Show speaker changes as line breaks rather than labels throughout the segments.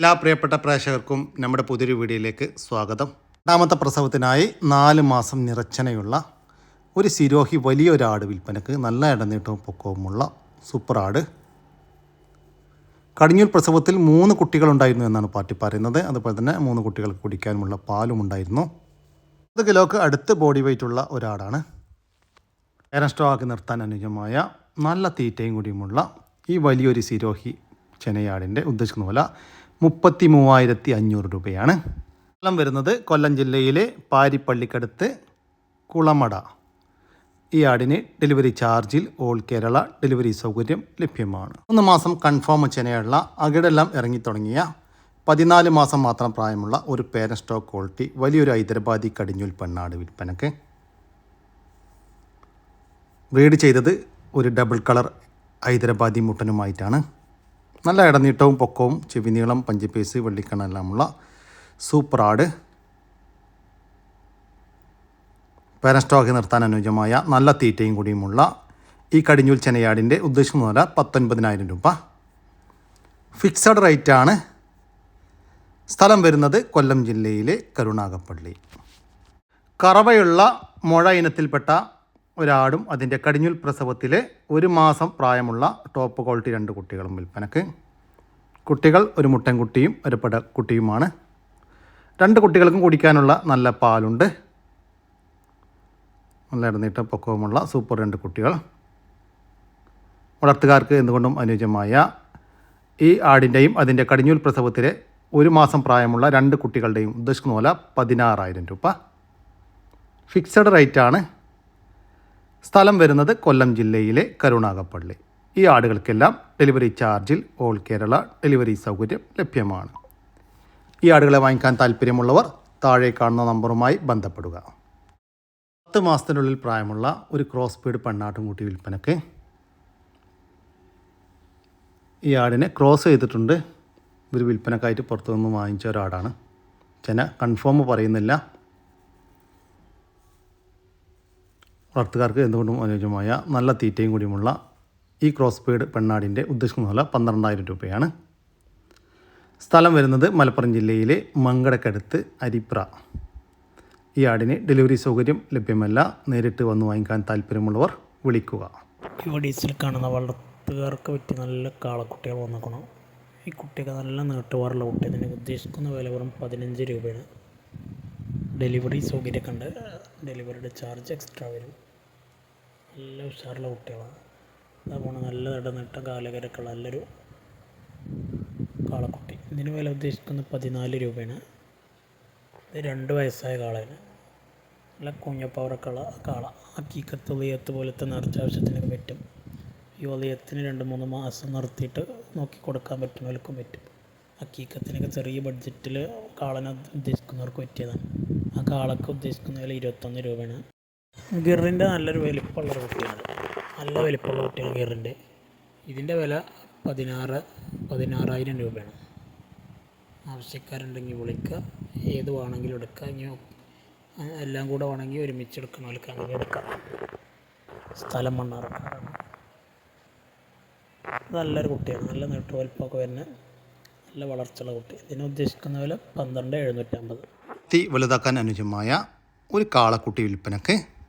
എല്ലാ പ്രിയപ്പെട്ട പ്രേക്ഷകർക്കും നമ്മുടെ പുതിയൊരു വീഡിയോയിലേക്ക് സ്വാഗതം. രണ്ടാമത്തെ പ്രസവത്തിനായി നാല് മാസം നിറച്ചനയുള്ള ഒരു സിരോഹി വലിയൊരാട് വിൽപ്പനക്ക് നല്ല ഇടനീട്ടവും പൊക്കവുമുള്ള സൂപ്പർ ആട്. കടിഞ്ഞൂർ പ്രസവത്തിൽ മൂന്ന് കുട്ടികളുണ്ടായിരുന്നു എന്നാണ് പാർട്ടി പറയുന്നത്. അതുപോലെ തന്നെ മൂന്ന് കുട്ടികൾക്ക് കുടിക്കാനുമുള്ള പാലും ഉണ്ടായിരുന്നു. പത്ത് കിലോക്ക് അടുത്ത് ബോഡി വെയിറ്റ് ഉള്ള ഒരാടാണ് എരസ്റ്റോക്ക് നിർത്താൻ അനുയോജ്യമായ നല്ല തീറ്റയും കൂടിയുമുള്ള ഈ വലിയൊരു സിരോഹി ചെനയാടിന്റെ ഉദ്ദേശിക്കുന്ന വില മുപ്പത്തി മൂവായിരത്തി അഞ്ഞൂറ് രൂപയാണ്. സ്ഥലം വരുന്നത് കൊല്ലം ജില്ലയിലെ പാരിപ്പള്ളിക്കടുത്ത് കുളമട. ഈ ആടിന് ഡെലിവറി ചാർജിൽ ഓൾ കേരള ഡെലിവറി സൗകര്യം ലഭ്യമാണ്. മൂന്ന് മാസം കൺഫേം ചെനയുള്ള അകിടെല്ലാം ഇറങ്ങിത്തുടങ്ങിയ പതിനാല് മാസം മാത്രം പ്രായമുള്ള ഒരു പേരൻ സ്റ്റോക്ക് ക്വാളിറ്റി വലിയൊരു ഹൈദരാബാദി കടിഞ്ഞൂൽ പെണ്ണാട് വിൽപ്പനക്ക് ബ്രീഡ് ചെയ്തത് ഒരു ഡബിൾ കളർ ഹൈദരാബാദി മുട്ടനുമായിട്ടാണ്. നല്ല ഇടനീട്ടവും പൊക്കവും ചെവിനീളം പഞ്ചിപ്പേസ് വെള്ളിക്കണ്ണെല്ലാമുള്ള സൂപ്പർ ആട്. പാരസ്റ്റോക്ക് നിർത്താൻ അനുയോജ്യമായ നല്ല തീറ്റയും കൂടിയുമുള്ള ഈ കടിഞ്ഞൂൽ ചെനയാടിന്റെ ഉദ്ദേശിക്കുന്ന വില പത്തൊൻപതിനായിരം രൂപ. ഫിക്സഡ് റേറ്റാണ് സ്ഥലം വരുന്നത് കൊല്ലം ജില്ലയിലെ കരുണാകപ്പള്ളി കറവയുള്ള മുഴ ഇനത്തിൽപ്പെട്ട ഒരാടും അതിന്റെ കടിഞ്ഞുൽ പ്രസവത്തിലെ ഒരു മാസം പ്രായമുള്ള ടോപ്പ് ക്വാളിറ്റി രണ്ട് കുട്ടികളും വിൽപ്പനക്ക്. കുട്ടികൾ ഒരു മുട്ടൻകുട്ടിയും ഒരു പട കുട്ടിയുമാണ് രണ്ട് കുട്ടികൾക്കും കുടിക്കാനുള്ള നല്ല പാലുണ്ട്. നല്ല ഇടനീട്ട പൊക്കവുമുള്ള സൂപ്പർ രണ്ട് കുട്ടികൾ. വളർത്തുകാർക്ക് എന്തുകൊണ്ടും അനുയോജ്യമായ ഈ ആടിന്റെയും അതിന്റെ കടിഞ്ഞൂൽ പ്രസവത്തിലെ ഒരു മാസം പ്രായമുള്ള രണ്ട് കുട്ടികളുടെയും ഉദ്ദേശിക്കുന്ന പോലെ പതിനാറായിരം രൂപ. ഫിക്സഡ് റേറ്റാണ് സ്ഥലം വരുന്നത് കൊല്ലം ജില്ലയിലെ കരുണാകപ്പള്ളി. ഈ ആടുകൾക്കെല്ലാം ഡെലിവറി ചാർജിൽ ഓൾ കേരള ഡെലിവറി സൗകര്യം ലഭ്യമാണ്. ഈ ആടുകളെ വാങ്ങിക്കാൻ താല്പര്യമുള്ളവർ താഴെ കാണുന്ന നമ്പറുമായി ബന്ധപ്പെടുക. പത്ത് മാസത്തിനുള്ളിൽ പ്രായമുള്ള ഒരു ക്രോസ് ബീഡ് പെണ്ണാട്ടുംകുട്ടി വിൽപ്പനക്ക്. ഈ ആടിനെ ക്രോസ് ചെയ്തിട്ടുണ്ട്. ഇവർ വിൽപ്പനക്കായിട്ട് പുറത്തുനിന്ന് വാങ്ങിച്ച ഒരാടാണ്. ചെന കൺഫേം പറയുന്നില്ല. വളർത്തുകാർക്ക് എന്തുകൊണ്ടും അനുയോജ്യമായ നല്ല തീറ്റയും കൂടിയുമുള്ള ഈ ക്രോസ് പെയ്ഡ് പെണ്ണാടിന്റെ ഉദ്ദേശിക്കുന്ന വില പന്ത്രണ്ടായിരം രൂപയാണ്. സ്ഥലം വരുന്നത് മലപ്പുറം ജില്ലയിലെ മങ്കടക്കടുത്ത് അരിപ്ര. ഈ ആടിന് ഡെലിവറി സൗകര്യം ലഭ്യമല്ല. നേരിട്ട് വന്ന് വാങ്ങിക്കാൻ താല്പര്യമുള്ളവർ വിളിക്കുക.
ഈ കാണുന്ന വളർത്തുകാർക്ക് പറ്റിയ നല്ല കാളക്കുട്ടികൾ വന്നേക്കണം. ഈ കുട്ടിയൊക്കെ നല്ല നീട്ടുവാറുള്ള കുട്ടി ഇതിന് ഉദ്ദേശിക്കുന്ന വില വെറും പതിനഞ്ച് രൂപയാണ്. ഡെലിവറി സൗകര്യമൊക്കെ ഉണ്ട്. ഡെലിവറിയുടെ ചാർജ് എക്സ്ട്രാ വരും. നല്ല ഉഷാറുള്ള കുട്ടികളാണ്. അതാ പോണ. നല്ല ഇടനിട്ട കാലകരക്കുള്ള നല്ലൊരു കാളക്കുട്ടി. ഇതിന് വില ഉദ്ദേശിക്കുന്നത് പതിനാല് രൂപയാണ്. ഇത് രണ്ട് വയസ്സായ കാളയാണ്. നല്ല കുഞ്ഞപ്പവറൊക്കെ ഉള്ള കാള അക്കീക്കത്ത് ഉളിയത്ത് പോലത്തെ നിറച്ച ആവശ്യത്തിനൊക്കെ പറ്റും. ഈ രണ്ട് മൂന്ന് മാസം നിർത്തിയിട്ട് നോക്കി കൊടുക്കാൻ പറ്റുന്നവർക്കും പറ്റും. അക്കീക്കത്തിനൊക്കെ ചെറിയ ബഡ്ജറ്റിൽ കാളനെ ഉദ്ദേശിക്കുന്നവർക്ക് പറ്റിയതാണ്. ആ കാളക്ക് ഉദ്ദേശിക്കുന്ന വില ഇരുപത്തൊന്ന് രൂപയാണ്. ഗിറിന്റെ നല്ലൊരു വലിപ്പമുള്ള കുട്ടിയാണ്. നല്ല വലിപ്പമുള്ള കുട്ടിയാണ് ഗിറിന്റെ. ഇതിന്റെ വില പതിനാറ് പതിനാറായിരം രൂപയാണ്. ആവശ്യക്കാരുണ്ടെങ്കിൽ വിളിക്കുക. ഏത് വേണമെങ്കിലും എടുക്കുക. ഇനി എല്ലാം കൂടെ വേണമെങ്കിൽ ഒരുമിച്ച് എടുക്കണവർക്കാണെങ്കിൽ എടുക്കാം. സ്ഥലം മണ്ണാർക്കാടാണ്. നല്ലൊരു കുട്ടിയാണ്. നല്ല നെട്ടുവൽപ്പൊക്കെ വരുന്ന നല്ല വളർച്ചയുള്ള കുട്ടി. ഇതിന് ഉദ്ദേശിക്കുന്ന വില പന്ത്രണ്ട് എഴുന്നൂറ്റമ്പത്.
വലുതാക്കാൻ അനുജമായ ഒരു കാളക്കുട്ടി വിൽപ്പനക്ക്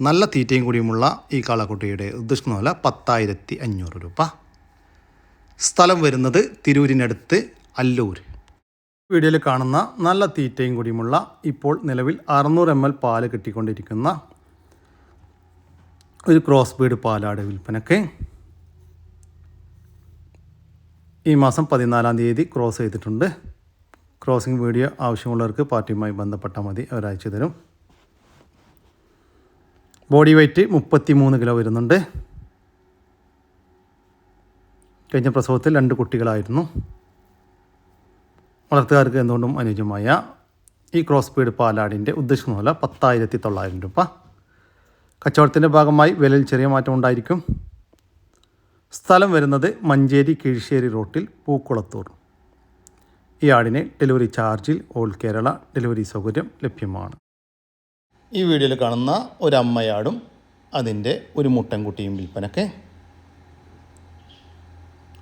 നല്ല തീറ്റയും കൂടിയുമുള്ള ഈ കാളക്കുട്ടിയുടെ ഉദ്ദേശിക്കുന്ന വില പത്തായിരത്തി അഞ്ഞൂറ് രൂപ. സ്ഥലം വരുന്നത് തിരൂരിനടുത്ത് അല്ലൂർ. വീഡിയോയിൽ കാണുന്ന നല്ല തീറ്റയും കൂടിയുമുള്ള ഇപ്പോൾ നിലവിൽ അറുന്നൂറ് എം എൽ പാൽ കിട്ടിക്കൊണ്ടിരിക്കുന്ന ഒരു ക്രോസ് ബീഡ് പാലാട് വിൽപ്പനക്ക്. ഈ മാസം പതിനാലാം തീയതി ക്രോസ് ചെയ്തിട്ടുണ്ട്. ക്രോസിംഗ് വീഡിയോ ആവശ്യമുള്ളവർക്ക് പാർട്ടിയുമായി ബന്ധപ്പെട്ടാൽ മതി. അവരയച്ചു തരും ബോഡി വെയ്റ്റ് മുപ്പത്തി മൂന്ന് കിലോ വരുന്നുണ്ട്. കഴിഞ്ഞ പ്രസവത്തിൽ രണ്ട് കുട്ടികളായിരുന്നു. വളർത്തുകാർക്ക് എന്തുകൊണ്ടും അനുയോജ്യമായ ഈ ക്രോസ് ബീഡ് പാലാടിന്റെ ഉദ്ദേശിക്കുന്ന പോലെ പത്തായിരത്തി തൊള്ളായിരം രൂപ. കച്ചവടത്തിന്റെ ഭാഗമായി വിലയിൽ ചെറിയ മാറ്റം ഉണ്ടായിരിക്കും. സ്ഥലം വരുന്നത് മഞ്ചേരി കീഴ്ശ്ശേരി റോട്ടിൽ പൂക്കുളത്തൂർ. ഈ ആടിന് ഡെലിവറി ചാർജിൽ ഓൾ കേരള ഡെലിവറി സൗകര്യം ലഭ്യമാണ്. ഈ വീഡിയോയിൽ കാണുന്ന ഒരു അമ്മയാടും അതിന്റെ ഒരു മുട്ടൻകുട്ടിയും വിൽപ്പനക്ക്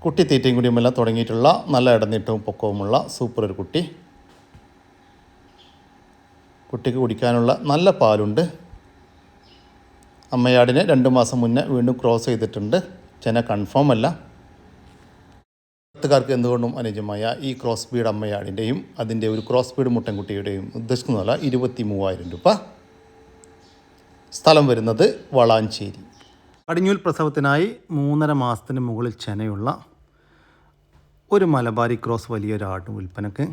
കുട്ടി തീറ്റയും കുടിയുമെല്ലാം തുടങ്ങിയിട്ടുള്ള നല്ല ഇടനീട്ടവും പൊക്കവുമുള്ള സൂപ്പർ ഒരു കുട്ടി. കുട്ടിക്ക് കുടിക്കാനുള്ള നല്ല പാലുണ്ട്. അമ്മയാടിനെ രണ്ട് മാസം മുന്നേ വീണ്ടും ക്രോസ് ചെയ്തിട്ടുണ്ട്. ചെന കൺഫേം അല്ല. പത്തുകാർക്ക് എന്തുകൊണ്ടും അനുജമായ ഈ ക്രോസ് ബീഡ് അമ്മയാടിന്റെയും അതിന്റെ ഒരു ക്രോസ് ബീഡ് മുട്ടൻകുട്ടിയുടെയും ഉദ്ദേശിക്കുന്ന വില ഇരുപത്തി മൂവായിരം രൂപ. സ്ഥലം വരുന്നത് വളാഞ്ചേരി. കടിഞ്ഞൂൽ പ്രസവത്തിനായി മൂന്നര മാസത്തിന് മുകളിൽ ചെനയുള്ള ഒരു മലബാരി ക്രോസ് വലിയൊരാട് വിൽപ്പനക്ക്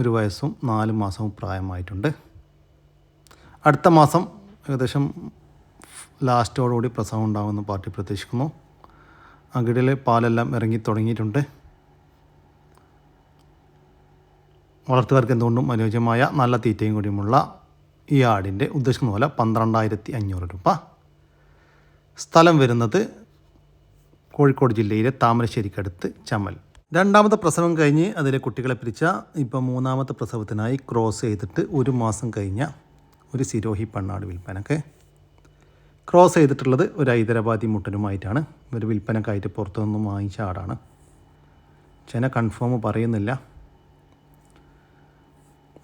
ഒരു വയസ്സും നാല് മാസവും പ്രായമായിട്ടുണ്ട്. അടുത്ത മാസം ഏകദേശം ലാസ്റ്റോടുകൂടി പ്രസവം ഉണ്ടാകുമെന്ന് പാർട്ടി പ്രതീക്ഷിക്കുന്നു. അകിടിലെ പാലെല്ലാം ഇറങ്ങി തുടങ്ങിയിട്ടുണ്ട്. വളർത്തുകാർക്ക് എന്തുകൊണ്ടും അനുയോജ്യമായ നല്ല തീറ്റയും കൂടിയുമുള്ള ഈ ആടിന്റെ ഉദ്ദേശിക്കുന്ന പോലെ പന്ത്രണ്ടായിരത്തി അഞ്ഞൂറ് രൂപ. സ്ഥലം വരുന്നത് കോഴിക്കോട് ജില്ലയിലെ താമരശ്ശേരിക്കടുത്ത് ചമ്മൽ. രണ്ടാമത്തെ പ്രസവം കഴിഞ്ഞ് അതിലെ കുട്ടികളെ പിരിച്ച ഇപ്പോൾ മൂന്നാമത്തെ പ്രസവത്തിനായി ക്രോസ് ചെയ്തിട്ട് ഒരു മാസം കഴിഞ്ഞ ഒരു സിരോഹി പെണ്ണാട് വിൽപ്പനക്ക്. ക്രോസ് ചെയ്തിട്ടുള്ളത് ഒരു ഹൈദരാബാദി മുട്ടനുമായിട്ടാണ്. ഒരു വിൽപ്പനക്കായിട്ട് പുറത്തുനിന്നും വാങ്ങിച്ച ആടാണ്. ചെന കൺഫേം പറയുന്നില്ല.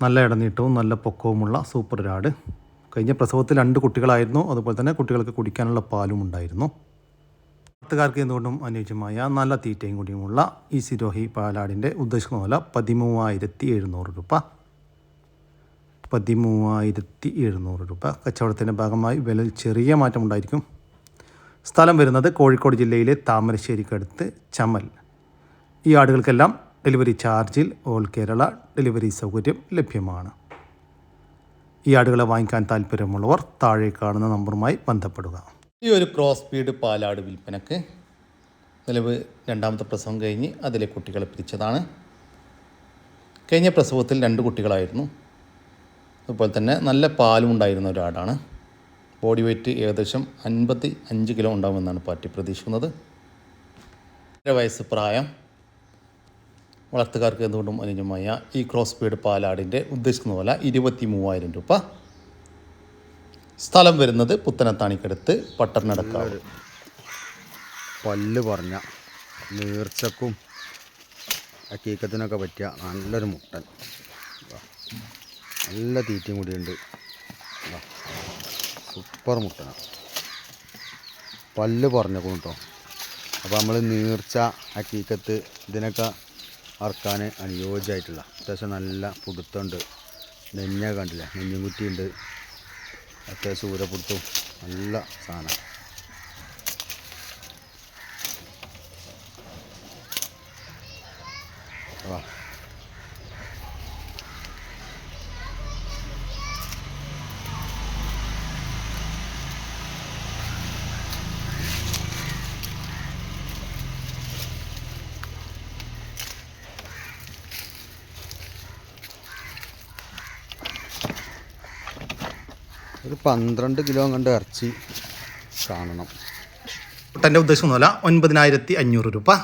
നല്ല ഇടനീട്ടവും നല്ല പൊക്കവുമുള്ള സൂപ്പർ രാട് കഴിഞ്ഞ പ്രസവത്തിൽ രണ്ട് കുട്ടികളായിരുന്നു. അതുപോലെ തന്നെ കുട്ടികൾക്ക് കുടിക്കാനുള്ള പാലും ഉണ്ടായിരുന്നു. പത്തുകാർക്ക് എന്തുകൊണ്ടും അനുയോജ്യമായ നല്ല തീറ്റയും കൂടിയുമുള്ള ഈ സിരോഹി പാലാടിന്റെ ഉദ്ദേശിക്കുന്ന വില പതിമൂവായിരത്തി എഴുന്നൂറ് രൂപ. പതിമൂവായിരത്തി എഴുന്നൂറ് രൂപ. കച്ചവടത്തിന്റെ ഭാഗമായി വില ചെറിയ മാറ്റമുണ്ടായിരിക്കും സ്ഥലം വരുന്നത് കോഴിക്കോട് ജില്ലയിലെ താമരശ്ശേരിക്കടുത്ത് ചമൽ. ഈ ആടുകൾക്കെല്ലാം ഡെലിവറി ചാർജിൽ ഓൾ കേരള ഡെലിവറി സൗകര്യം ലഭ്യമാണ്. ഈ ആടുകളെ വാങ്ങിക്കാൻ താല്പര്യമുള്ളവർ താഴെ കാണുന്ന നമ്പറുമായി ബന്ധപ്പെടുക. ഈ ഒരു ക്രോസ് സ്പീഡ് പാലാട് വിൽപ്പനക്ക് നിലവ് രണ്ടാമത്തെ പ്രസവം കഴിഞ്ഞ് അതിലെ കുട്ടികളെ പിരിച്ചതാണ്. കഴിഞ്ഞ പ്രസവത്തിൽ രണ്ട് കുട്ടികളായിരുന്നു. അതുപോലെ തന്നെ നല്ല പാലും ഉണ്ടായിരുന്ന ഒരാടാണ്. ബോഡി വെയ്റ്റ് ഏകദേശം അൻപത്തി അഞ്ച് കിലോ ഉണ്ടാകുമെന്നാണ് പാർട്ടി പ്രതീക്ഷിക്കുന്നത്. വയസ്സ് പ്രായം. വളർത്തുകാർക്ക് എന്തുകൊണ്ടും അനുജമായ ഈ ക്രോസ് ബീഡ് പാലാടിന്റെ ഉദ്ദേശിക്കുന്ന പോലെ ഇരുപത്തി മൂവായിരം രൂപ. സ്ഥലം വരുന്നത് പുത്തനത്താണിക്കടുത്ത് പട്ടണടക്കാട്
പല്ല് പറഞ്ഞ നീർച്ചക്കും അക്കീക്കത്തിനൊക്കെ പറ്റിയ നല്ലൊരു മുട്ടൻ. നല്ല തീറ്റയും കൂടിയുണ്ട്. സൂപ്പർ മുട്ടനാണ് പല്ല് പറഞ്ഞേക്കും കേട്ടോ അപ്പോൾ നമ്മൾ നീർച്ച അക്കീക്കത്ത് ഇതിനൊക്കെ അറക്കാൻ അനുയോജ്യമായിട്ടുള്ള അത്യാവശ്യം നല്ല പുടുത്തുണ്ട് നെഞ്ഞ കണ്ടില്ല? നെഞ്ഞും കുറ്റിയുണ്ട്. അത്യാവശ്യം ഊരപ്പുടുത്തും നല്ല സാധനം. വാ. ഒരു പന്ത്രണ്ട് കിലോ കണ്ട് ഇറച്ചി കാണണം.
കുട്ടന്റെ ഉദ്ദേശം വില ഒൻപതിനായിരത്തി അഞ്ഞൂറ് രൂപ.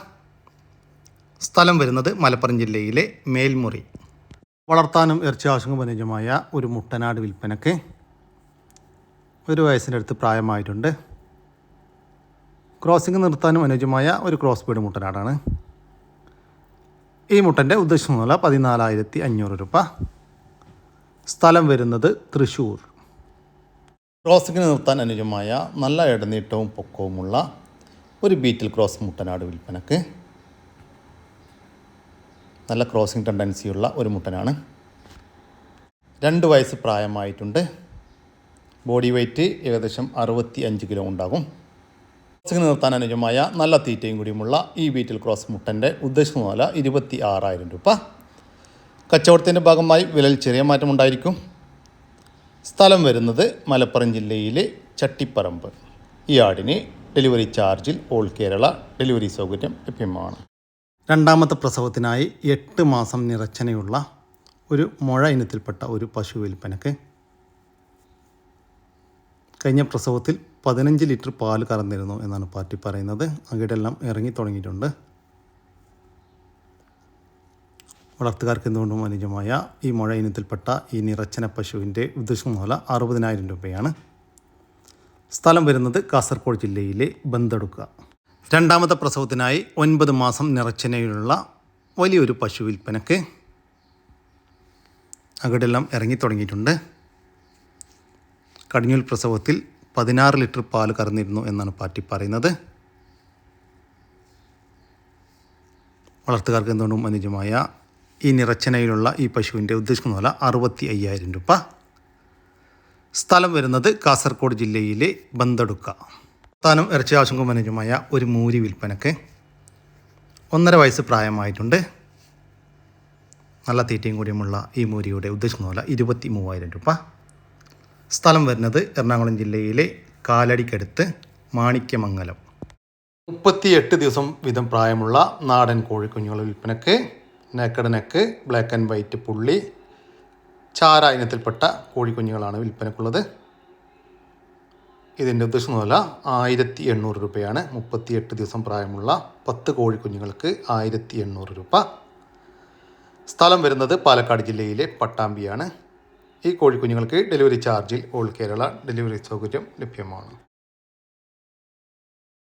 സ്ഥലം വരുന്നത് മലപ്പുറം ജില്ലയിലെ മേൽമുറി. വളർത്താനും ഇറച്ചി ആവശ്യങ്ങൾക്ക് അനുയോജ്യമായ ഒരു മുട്ടനാട് വിൽപ്പനക്ക് ഒരു വയസ്സിന്റെ അടുത്ത് പ്രായമായിട്ടുണ്ട്. ക്രോസിംഗ് നിർത്താനും അനുയോജ്യമായ ഒരു ക്രോസ് ബീഡ് മുട്ടനാടാണ്. ഈ മുട്ടന്റെ ഉദ്ദേശം വില പതിനാലായിരത്തി അഞ്ഞൂറ് രൂപ. സ്ഥലം വരുന്നത് തൃശ്ശൂർ. ക്രോസിങ്ങിന് നിർത്താൻ അനുജമായ നല്ല ഇടനീട്ടവും പൊക്കവുമുള്ള ഒരു ബീറ്റിൽ ക്രോസ് മുട്ടനാട് വിൽപ്പനക്ക്. നല്ല ക്രോസിംഗ് ടെൻഡൻസിയുള്ള ഒരു മുട്ടനാണ്. രണ്ട് വയസ്സ് പ്രായമായിട്ടുണ്ട്. ബോഡി വെയ്റ്റ് ഏകദേശം അറുപത്തി അഞ്ച് കിലോ ഉണ്ടാകും. ക്രോസിംഗ് നിർത്താൻ അനുജമായ നല്ല തീറ്റയും കൂടിയുമുള്ള ഈ ബീറ്റിൽ ക്രോസ് മുട്ടന്റെ ഉദ്ദേശിക്കുന്ന വില ഇരുപത്തി ആറായിരം രൂപ. കച്ചവടത്തിന്റെ ഭാഗമായി വിലയിൽ ചെറിയ മാറ്റമുണ്ടായിരിക്കും. സ്ഥലം വരുന്നത് മലപ്പുറം ജില്ലയിലെ ചട്ടിപ്പറമ്പ്. ഈ ആടിന് ഡെലിവറി ചാർജിൽ ഓൾ കേരള ഡെലിവറി സൗകര്യം ലഭ്യമാണ്. രണ്ടാമത്തെ പ്രസവത്തിനായി എട്ട് മാസം നിറച്ചനയുള്ള ഒരു മുഴ ഇനത്തിൽപ്പെട്ട ഒരു പശു വിൽപ്പനക്ക് കഴിഞ്ഞ പ്രസവത്തിൽ പതിനഞ്ച് ലിറ്റർ പാൽ കറന്നിരുന്നു എന്നാണ് പാർട്ടി പറയുന്നത്. അകിടെല്ലാം ഇറങ്ങി തുടങ്ങിയിട്ടുണ്ട്. വളർത്തുകാർക്ക് എന്തുകൊണ്ടും അനുജമായ ഈ മുഴ ഇനത്തിൽപ്പെട്ട ഈ നിറച്ചന പശുവിന്റെ ഉദ്ദേശം മൂല അറുപതിനായിരം രൂപയാണ്. സ്ഥലം വരുന്നത് കാസർഗോഡ് ജില്ലയിലെ ബന്തടുക്ക രണ്ടാമത്തെ പ്രസവത്തിനായി ഒൻപത് മാസം നിറച്ചനയിലുള്ള വലിയൊരു പശു വിൽപ്പനക്ക് അകടെല്ലാം ഇറങ്ങി തുടങ്ങിയിട്ടുണ്ട്. കടിഞ്ഞൂൽ പ്രസവത്തിൽ പതിനാറ് ലിറ്റർ പാൽ കറന്നിരുന്നു എന്നാണ് പാറ്റി പറയുന്നത്. വളർത്തുകാർക്ക് എന്തുകൊണ്ടും അനുയോജ്യമായ ഈ നിറച്ചനയിലുള്ള ഈ പശുവിന്റെ ഉദ്ദേശിക്കുന്ന വില അറുപത്തി അയ്യായിരം രൂപ. സ്ഥലം വരുന്നത് കാസർഗോഡ് ജില്ലയിലെ ബന്തടുക്ക സ്ഥാനം ഇറച്ചി ആശങ്ക അനുയോജ്യമായ ഒരു മൂരി വിൽപ്പനക്ക് ഒന്നര വയസ്സ് പ്രായമായിട്ടുണ്ട്. നല്ല തീറ്റയും കൂടിയുമുള്ള ഈ മൂരിയുടെ ഉദ്ദേശിക്കുന്ന വില ഇരുപത്തി മൂവായിരം രൂപ. സ്ഥലം വരുന്നത് എറണാകുളം ജില്ലയിലെ കാലടിക്കടുത്ത് മാണിക്യമംഗലം. മുപ്പത്തിയെട്ട് ദിവസം വീതം പ്രായമുള്ള നാടൻ കോഴിക്കുഞ്ഞുങ്ങളുടെ വിൽപ്പനക്ക് naked neck black and white പുള്ളി ചാര ഇനത്തിൽപ്പെട്ട കോഴിക്കുഞ്ഞുങ്ങളാണ് വിൽപ്പനക്കുള്ളത്. ഇതിന്റെ ഉദ്ദേശം വില ആയിരത്തി എണ്ണൂറ് രൂപയാണ്. മുപ്പത്തിയെട്ട് ദിവസം പ്രായമുള്ള പത്ത് കോഴിക്കുഞ്ഞുങ്ങൾക്ക് ആയിരത്തി എണ്ണൂറ് രൂപ. സ്ഥലം വരുന്നത് പാലക്കാട് ജില്ലയിലെ പട്ടാമ്പിയാണ്. ഈ കോഴിക്കുഞ്ഞുങ്ങൾക്ക് ഡെലിവറി ചാർജിൽ ഓൾ കേരള ഡെലിവറി സൗകര്യം ലഭ്യമാണ്.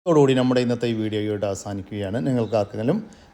അതോടുകൂടി നമ്മുടെ ഇന്നത്തെ ഈ വീഡിയോയോട് അവസാനിക്കുകയാണ്. നിങ്ങൾക്ക് ആർക്കെങ്കിലും